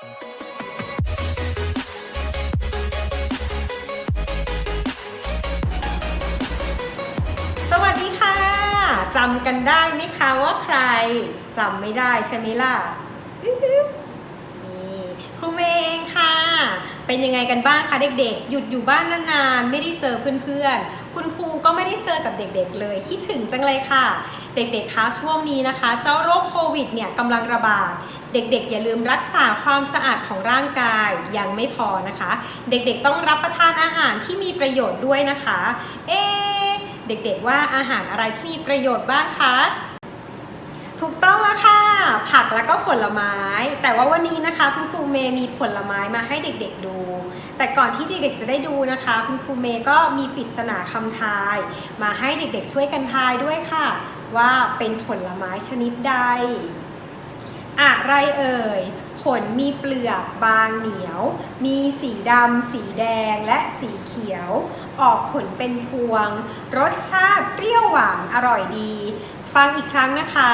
สวัสดีค่ะจำกันได้ไหมคะว่าใครจำไม่ได้ใช่ไหมล่ะนี่ครูเมย์เองค่ะ เป็นยังไงกันบ้างคะเด็กๆ หยุดอยู่บ้านนานๆ ไม่ได้เจอเพื่อนๆ คุณครูก็ไม่ได้เจอกับเด็กๆเลย คิดถึงจังเลยค่ะ เด็กๆคะช่วงนี้นะคะ เจ้าโรคโควิดเนี่ยกำลังระบาด เด็กๆ อย่าลืมรักษาความสะอาดของร่างกายยังไม่พอนะคะ เด็กๆต้องรับประทานอาหารที่มีประโยชน์ด้วยนะคะ เอ๊เด็กๆว่าอาหารอะไรที่มีประโยชน์บ้างคะถูกต้องแล้วค่ะ ผักแล้วก็ผลไม้ แต่ว่าวันนี้นะคะคุณครูเมย์มีผลไม้มาให้เด็กๆดู แต่ก่อนที่เด็กๆจะได้ดูนะคะ คุณครูเมย์ก็มีปริศนาคำทาย มาให้เด็กๆช่วยกันทายด้วยค่ะ ว่าเป็นผลไม้ชนิดใด อะไรเอ่ย ผลมีเปลือกบางเหนียว มีสีดำ สีแดงและสีเขียว ออกผลเป็นพวง รสชาติเปรี้ยวหวานอร่อยดี ฟังอีกครั้งนะคะ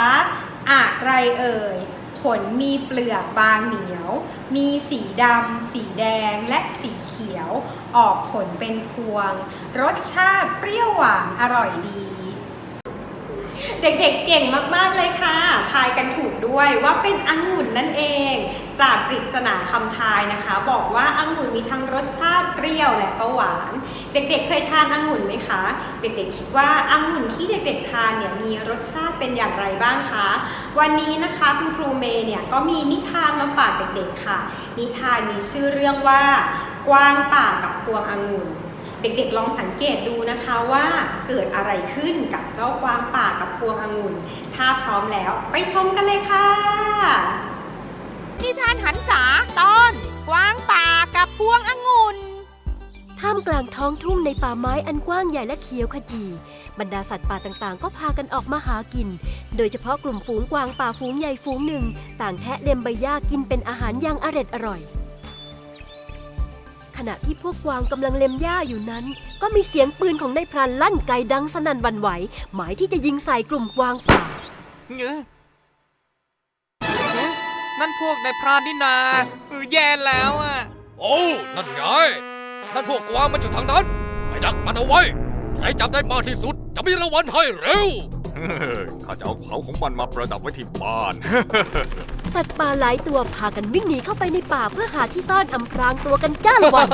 อะไรเอ่ย ผลมีเปลือกบางเหนียว มีสีดำ สีแดงและสีเขียว ออกผลเป็นพวง รสชาติเปรี้ยวหวานอร่อยดี เด็กๆเก่งมากๆเลยค่ะ ทายกันถูกด้วยว่าเป็นองุ่นนั่นเอง จากปริศนาคำทายนะคะ บอกว่าองุ่นมีทั้งรสชาติเปรี้ยวและก็หวาน เด็กๆเคยทานองุ่นไหมคะ เด็กๆคิดว่าองุ่นที่เด็กๆทานเนี่ยมีรสชาติเป็นอย่างไรบ้างคะ วันนี้นะคะคุณครูเมย์เนี่ยก็มีนิทานมาฝากเด็กๆค่ะ นิทานมีชื่อเรื่องว่ากวางป่ากับพวงองุ่น เด็กๆลองสังเกตดูนะคะว่าเกิดอะไรขึ้นกับเจ้ากวางป่ากับพวงองุ่น ถ้าพร้อมแล้วไปชมกันเลยค่ะนิทานหันษาตอนกวางป่ากับพวงองุ่นท่ามกลางท้องทุ่งในป่าไม้อันกว้างใหญ่และเขียวขจี บรรดาสัตว์ป่าต่างๆ ก็พากันออกมาหากิน โดยเฉพาะกลุ่มฝูงกวางป่าฝูงใหญ่ฝูงหนึ่ง ต่างแทะเล็มใบหญ้ากินเป็นอาหารอย่างอร็ดอร่อย ขณะที่พวกกวางกำลังเล็มหญ้าอยู่นั้น ก็มีเสียงปืนของนายพรานลั่นไกดังสนั่นหวันไหว หมายที่จะยิงใส่กลุ่มกวางป่าเงอะเอ๊ะนั่นพวกนายพรานนี่นาเออแย่แล้วอะ โอ้นั่นไงนั่นพวกกวางมันอยู่ทางนั้น ไปดักมันเอาไว้ใครจับได้มากที่สุด จะมีรางวัลให้เร็ว ข้าจะเอาเขาของมันมาประดับไว้ที่บ้าน สัตว์ป่าหลายตัวพากันวิ่งหนีเข้าไปในป่าเพื่อหาที่ซ่อนอำพรางตัวกันจ้าละวัน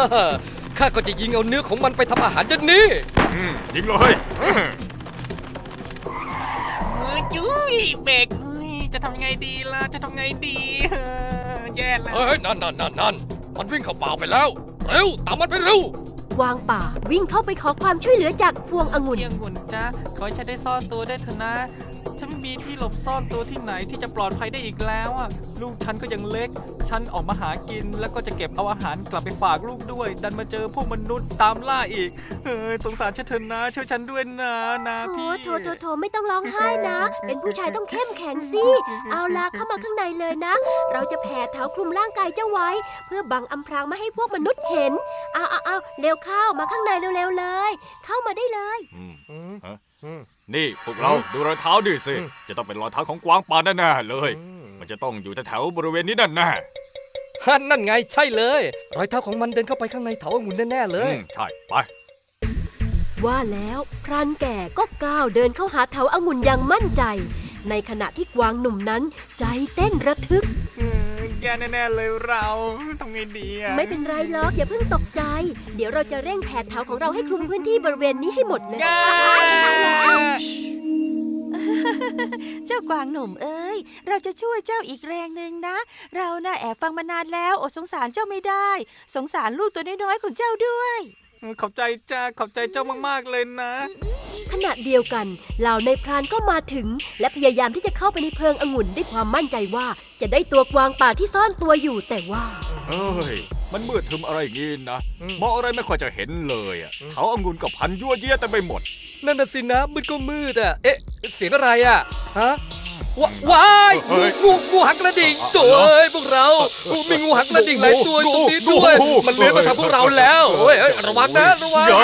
ข้าก็จะยิงเอาเนื้อของมันไปทำอาหารจนนี้อืมยิงเลยเออจุ้ยเบรกเฮ้ยจะทำไงดีล่ะ จะทำไงดีเออแย่แล้ว เฮ้ยนั่นนั่นนั่นนั่นมันวิ่งเข้าป่าไปแล้ว เร็ว ตามมันไปเร็วก วางป่าวิ่งเข้าไปขอความช่วยเหลือจากพวงองุ่น เพียงหุ่นจ้าขอให้ฉันได้ซ่อนตัวได้เถอะนะ ฉันไม่มีที่หลบซ่อนตัวที่ไหนที่จะปลอดภัยได้อีกแล้วอะลูกฉันก็ยังเล็ก ฉันออกมาหากินแล้วก็จะเก็บเอาอาหารกลับไปฝากลูกด้วย ดันมาเจอพวกมนุษย์ตามล่าอีกเออสงสารฉันเถอะนะช่วยฉันด้วยนะนะโถพี่โถโถโถไม่ต้องร้องไห้นะ เป็นผู้ชายต้องเข้มแข็งสิ เอาล่ะเข้ามาข้างในเลยนะ เราจะแผ่เท้าคลุมร่างกายเจ้าไว้ เพื่อบังอำพรางไม่ให้พวกมนุษย์เห็นเอาเอาเอาเร็วเข้ามาข้างในเร็วๆเลย เข้ามาได้เลย อืมฮะ นี่พวกเราดูรอยเท้าดิสิ จะต้องเป็นรอยเท้าของกวางป่าแน่ๆเลย มันจะต้องอยู่แถวๆบริเวณนี้แน่ฮันนั่นไงใช่เลย รอยเท้าของมันเดินเข้าไปข้างในเถาองุ่นแน่ๆๆเลอืยมใช่ไป ว่าแล้วพรานแก่ก็ก้าวเดินเข้าหาเถาองุ่นอย่างมั่นใจ ในขณะที่กวางหนุ่มนั้นใจเต้นระทึกเออ แย่แน่ๆเลยเราทำไงดีอะไม่เป็นไรหรอกอย่าเพิ่งตกใจ เดี๋ยวเราจะเร่งแผ่เท้าของเราให้คลุมพื้นที่บริเวณนี้ให้หมดเลย แย่เจ้ากวางหนุ่มเอ้ย เราจะช่วยเจ้าอีกแรงหนึ่งนะ เราน่ะแอบฟังมานานแล้วอดสงสารเจ้าไม่ได้ สงสารลูกตัวน้อยๆของเจ้าด้วยเออขอบใจจ้าขอบใจเจ้ามากๆเลยนะ ขณะเดียวกันเหล่าในพรานก็มาถึง และพยายามที่จะเข้าไปในเพิงองุ่นด้วยความมั่นใจว่า จะได้ตัวกวางป่าที่ซ่อนตัวอยู่แต่ว่า เอ้ย มันมืดทึมอะไรอย่างงี้นะอืมมองอะไรไม่ค่อยจะเห็นเลยอะเท้าองุ่นกับพันยั่วเยี่ยเต็มไปหมด นั่นน่ะสินะมืดก็มืดอะ เอ๊ะ เสียงอะไรอะ ฮะ วะว้ายเฮ้ยงูงูหักกระดิ่งอะตัวเอ้ยพวกเรา มีงูหักกระดิ่งหลายตัวอยู่ตรงนี้ด้วยงูงูมันเลื้อยมาทางพวกเราแล้วเฮ้ยเฮ้ยระวังนะระวังเย้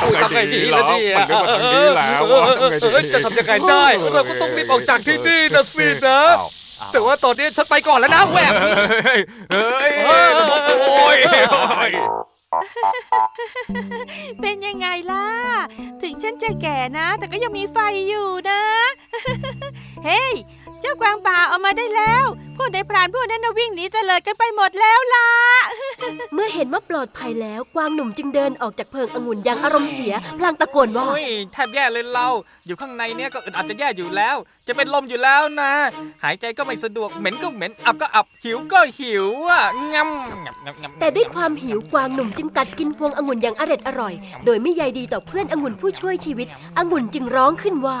โอ้ยทำไงดีล่ะเนี่ยมันเดินมาทางนี้แล้วเออเออทำไงดีเออจะทำยังไงได้เราก็ต้องรีบออกจากที่นี่นะสินะอ้าวแต่ว่าตอนนี้ฉันไปก่อนแล้วนะแหวกเฮ้ยเฮ้ยเฮ้ยบอกโอ้ย เป็นยังไงล่ะ ถึงฉันจะแก่นะ แต่ก็ยังมีไฟอยู่นะ เฮ้ จ้ากวางป่าเอามาได้แล้ว พวกในายพรานพวกนั้นน่ะวิ่งหนีเตลิดกันไปหมดแล้วล่ะ เมื่อเห็นว่าปลอดภัยแล้ว กวางหนุ่มจึงเดินออกจากเพิงองุ่นอย่างอารมณ์เสีย พลางตะโกนว่าโอ้ยแทบแย่เลยเรา อยู่ข้างในเนี้ยก็อึดอัดจะแย่อยู่แล้ว จะเป็นลมอยู่แล้วนะ หายใจก็ไม่สะดวก เหม็นก็เหม็น อับก็อับ หิวก็หิวอะงำงำงำงำแต่ด้วยความหิวกวางหนุ่มจึงกัดกินพวงองุ่นอย่างอร็ดอร่อย โดยไม่ใยดีต่อเพื่อนองุ่นผู้ช่วยชีวิตองุ่นจึงร้องขึ้นว่า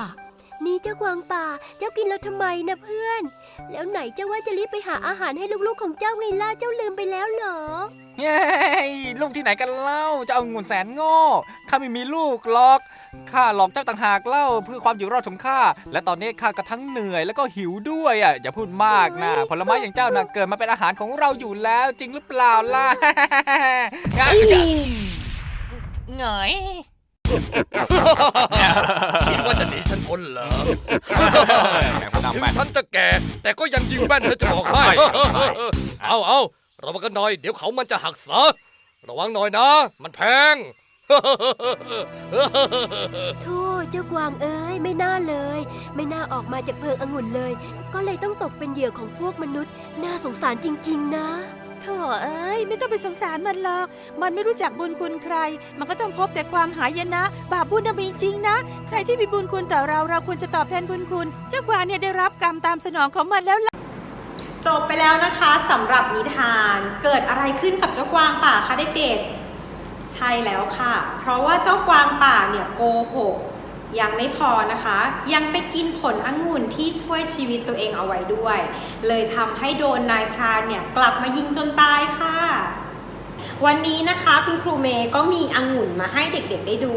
นี่เจ้ากวางป่า เจ้ากินแล้วทำไมนะเพื่อน แล้วไหนเจ้าว่าจะรีบไปหาอาหารให้ลูกๆของเจ้าไงล่ะ เจ้าลืมไปแล้วเหรอเย้ยลูกที่ไหนกันเล่าจะเอางุ่นแสนโง่ข้าไม่มีลูกหรอก ข้าหลอกเจ้าต่างหากเล่าเพื่อความอยู่รอดของข้า และตอนนี้ข้าก็ทั้งเหนื่อยแล้วก็หิวด้วยอะอย่าพูดมากนะ ผลไม้อย่างเจ้าน่ะเกิดมาเป็นอาหารของเราอยู่แล้วจริงหรือเปล่าล่ะเหงย คิดว่าจะหนีฉันพ้นเหรอแม่งพนักถึงแม่นฉันจะแก่ แต่ก็ยังยิงแม่นนะจะบอกให้ใช่ครับใช่เอาเอาระวังกันหน่อย เดี๋ยวเขามันจะหักซะระวังหน่อยนะ มันแพงโธ่เจ้ากวางเอ้ยไม่น่าเลย ไม่น่าออกมาจากเพิงองุ่นเลย ก็เลยต้องตกเป็นเหยื่อของพวกมนุษย์ น่าสงสารจริง ๆ นะ ถ่เอ้ยไม่ต้องไปสงสารมันหรอก มันไม่รู้จักบุญคุณใคร มันก็ต้องพบแต่ความหายนะ บาปบุญน่ะมีจริงนะ ใครที่มีบุญคุณต่อเราเราควรจะตอบแทนบุญคุณ เจ้ากวางเนี่ยได้รับกรรมตามสนองของมันแล้วล่ะจบไปแล้วนะคะสำหรับนิทานเกิดอะไรขึ้นกับเจ้ากวางป่าคะเด็กๆใช่แล้วค่ะ เพราะว่าเจ้ากวางป่าเนี่ยโกหก ยังไม่พอนะคะ ยังไปกินผลองุ่นที่ช่วยชีวิตตัวเองเอาไว้ด้วย เลยทำให้โดนนายพรานเนี่ยกลับมายิงจนตายค่ะ วันนี้นะคะคุณครูเมย์ก็มีองุ่นมาให้เด็กๆได้ดู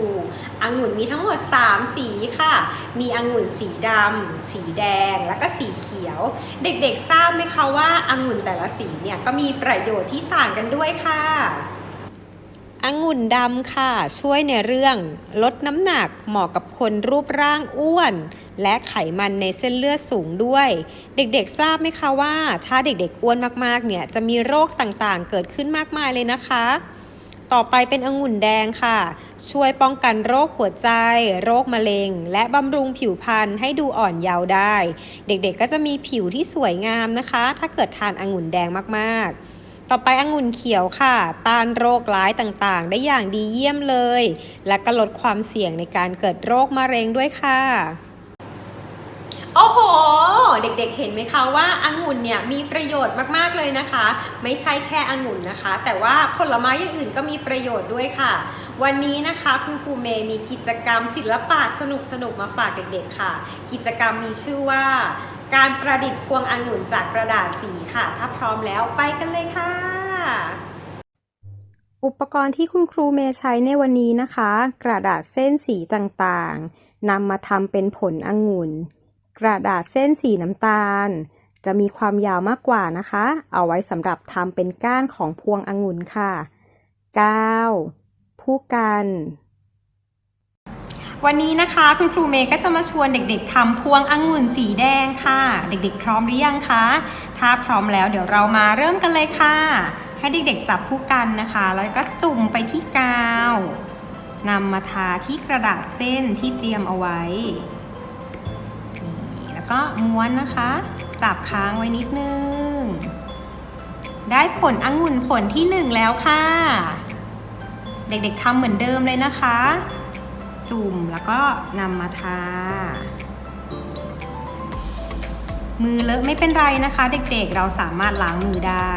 องุ่นมีทั้งหมด 3 สีค่ะ มีองุ่นสีดำสีแดง แล้วก็สีเขียว เด็กๆทราบไหมคะว่าองุ่นแต่ละสีเนี่ยก็มีประโยชน์ที่ต่างกันด้วยค่ะ องุ่นดำค่ะ ช่วยในเรื่องลดน้ำหนักเหมาะกับคนรูปร่างอ้วน และไขมันในเส้นเลือดสูงด้วย เด็กๆทราบไหมคะว่า ถ้าเด็กๆอ้วนมากๆเนี่ยจะมีโรคต่างๆ เกิดขึ้นมากมายเลยนะคะ ต่อไปเป็นองุ่นแดงค่ะ ช่วยป้องกันโรคหัวใจ โรคมะเร็ง และบำรุงผิวพรรณให้ดูอ่อนเยาว์ได้ เด็กๆก็จะมีผิวที่สวยงามนะคะ ถ้าเกิดทานองุ่นแดงมากๆ ต่อไปองุ่นเขียวค่ะ ต้านโรคร้ายต่างๆ ได้อย่างดีเยี่ยมเลย และก็ลดความเสี่ยงในการเกิดโรคมะเร็งด้วยค่ะโอ้โห เด็กๆเห็นไหมคะว่าองุ่นเนี่ยมีประโยชน์มากๆเลยนะคะ ไม่ใช่แค่องุ่นนะคะ แต่ว่าผลไม้อย่างอื่นก็มีประโยชน์ด้วยค่ะ วันนี้นะคะคุณครูเมย์มีกิจกรรมศิลปะสนุกๆมาฝากเด็กๆค่ะ กิจกรรมมีชื่อว่า การประดิษฐ์พวงองุ่นจากกระดาษสีค่ะ ถ้าพร้อมแล้วไปกันเลยค่ะ อุปกรณ์ที่คุณครูเมย์ใช้ในวันนี้นะคะ กระดาษเส้นสีต่างๆนำมาทำเป็นผลองุ่น กระดาษเส้นสีน้ำตาล จะมีความยาวมากกว่านะคะ เอาไว้สำหรับทำเป็นก้านของพวงองุ่นค่ะกาว ผู้กัน วันนี้นะคะคุณครูเมย์ก็จะมาชวนเด็กๆทำพวงองุ่นสีแดงค่ะ เด็กๆ พร้อมหรือยังคะ ถ้าพร้อมแล้วเดี๋ยวเรามาเริ่มกันเลยค่ะ ให้เด็กๆจับผู้กันนะคะ แล้วก็จุ่มไปที่กาวนำมาทาที่กระดาษเส้นที่เตรียมเอาไว้นี่แล้วก็ม้วนนะคะ จับค้างไว้นิดนึง ได้ผลองุ่นผลที่หนึ่งแล้วค่ะ เด็กๆทำเหมือนเดิมเลยนะคะ จุ่มแล้วก็นำมาทา มือเลอะไม่เป็นไรนะคะ เด็กๆ เราสามารถล้างมือได้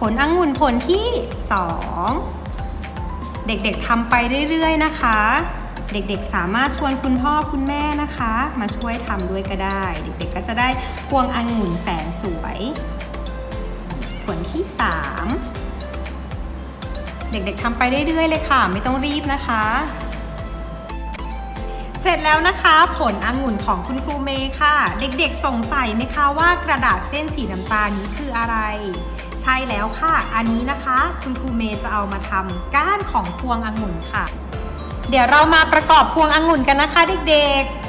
ผลองุ่นผลที่ 2 เด็กๆทำไปเรื่อยๆนะคะ เด็กๆสามารถชวนคุณพ่อคุณแม่นะคะ มาช่วยทำด้วยก็ได้ เด็กๆก็จะได้พวงองุ่นแสนสวย ผลที่ 3 เด็กๆทำไปเรื่อยๆเลยค่ะ ไม่ต้องรีบนะคะ เสร็จแล้วนะคะผลองุ่นของคุณครูเมย์ค่ะ เด็กๆสงสัยไหมคะว่ากระดาษเส้นสีน้ำตาลนี้คืออะไร ใช่แล้วค่ะ อันนี้นะคะ คุณครูเมย์จะเอามาทำก้านของพวงองุ่นค่ะ เดี๋ยวเรามาประกอบพวงองุ่นกันนะคะ เด็กๆ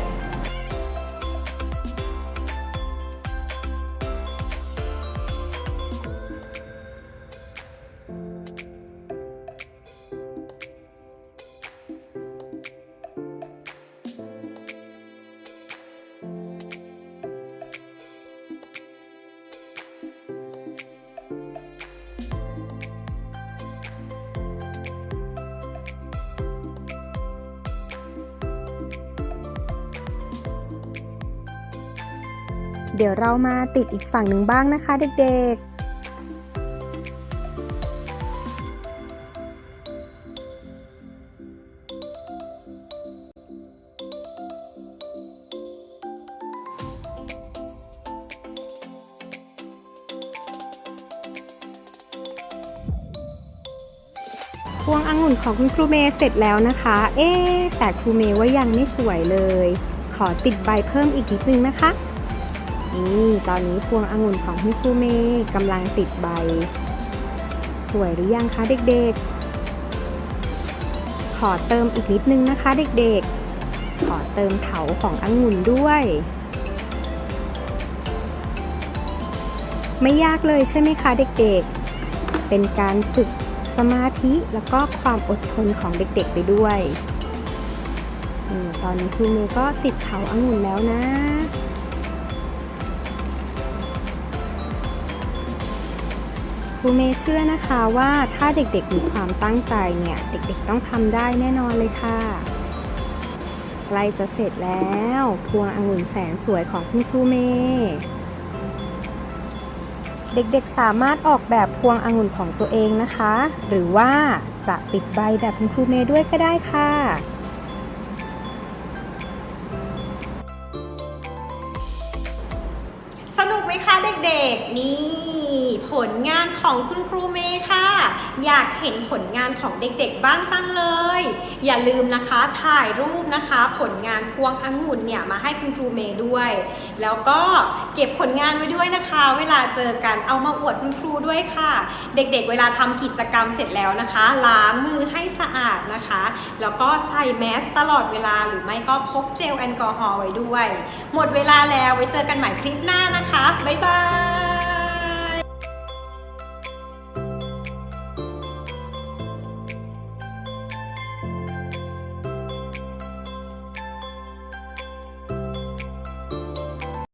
เดี๋ยวเรามาติดอีกฝั่งหนึ่งบ้างนะคะเด็กๆพวงองุ่นของคุณครูเมย์เสร็จแล้วนะคะ เอ๊แต่ครูเมย์ว่ายังไม่สวยเลย ขอติดใบเพิ่มอีกนิดนึงนะคะ นี่ตอนนี้พวงองุ่นของคุณครูเมย์กำลังติดใบ สวยหรือยังคะเด็กๆ ขอเติมอีกนิดนึงนะคะเด็กๆ ขอเติมเถาขององุ่นด้วย ไม่ยากเลยใช่ไหมคะเด็กๆ เป็นการฝึกสมาธิแล้วก็ความอดทนของเด็กๆไปด้วยนี่ตอนนี้ครูเมย์ก็ติดเถาองุ่นแล้วนะ ครูเมย์เชื่อนะคะว่าถ้าเด็กๆมีความตั้งใจเนี่ย เด็กๆต้องทำได้แน่นอนเลยค่ะใกล้จะเสร็จแล้วพวงองุ่นแสนสวยของคุณครูเมย์เด็กๆสามารถออกแบบพวงองุ่นของตัวเองนะคะ หรือว่าจะติดใบแบบคุณครูเมย์ด้วยก็ได้ค่ะสนุกไหมคะเด็กๆ นี่ ผลงานของคุณครูเมย์ค่ะ อยากเห็นผลงานของเด็กๆบ้างจังเลย อย่าลืมนะคะถ่ายรูปนะคะ ผลงานพวงองุ่นเนี่ยมาให้คุณครูเมย์ด้วย แล้วก็เก็บผลงานไว้ด้วยนะคะ เวลาเจอกันเอามาอวดคุณครูด้วยค่ะ เด็กๆ เวลาทำกิจกรรมเสร็จแล้วนะคะ ล้างมือให้สะอาดนะคะ แล้วก็ใส่แมสตลอดเวลาหรือไม่ก็พกเจลแอลกอฮอล์ไว้ด้วย หมดเวลาแล้วไว้เจอกันใหม่คลิปหน้านะคะ บ๊ายบาย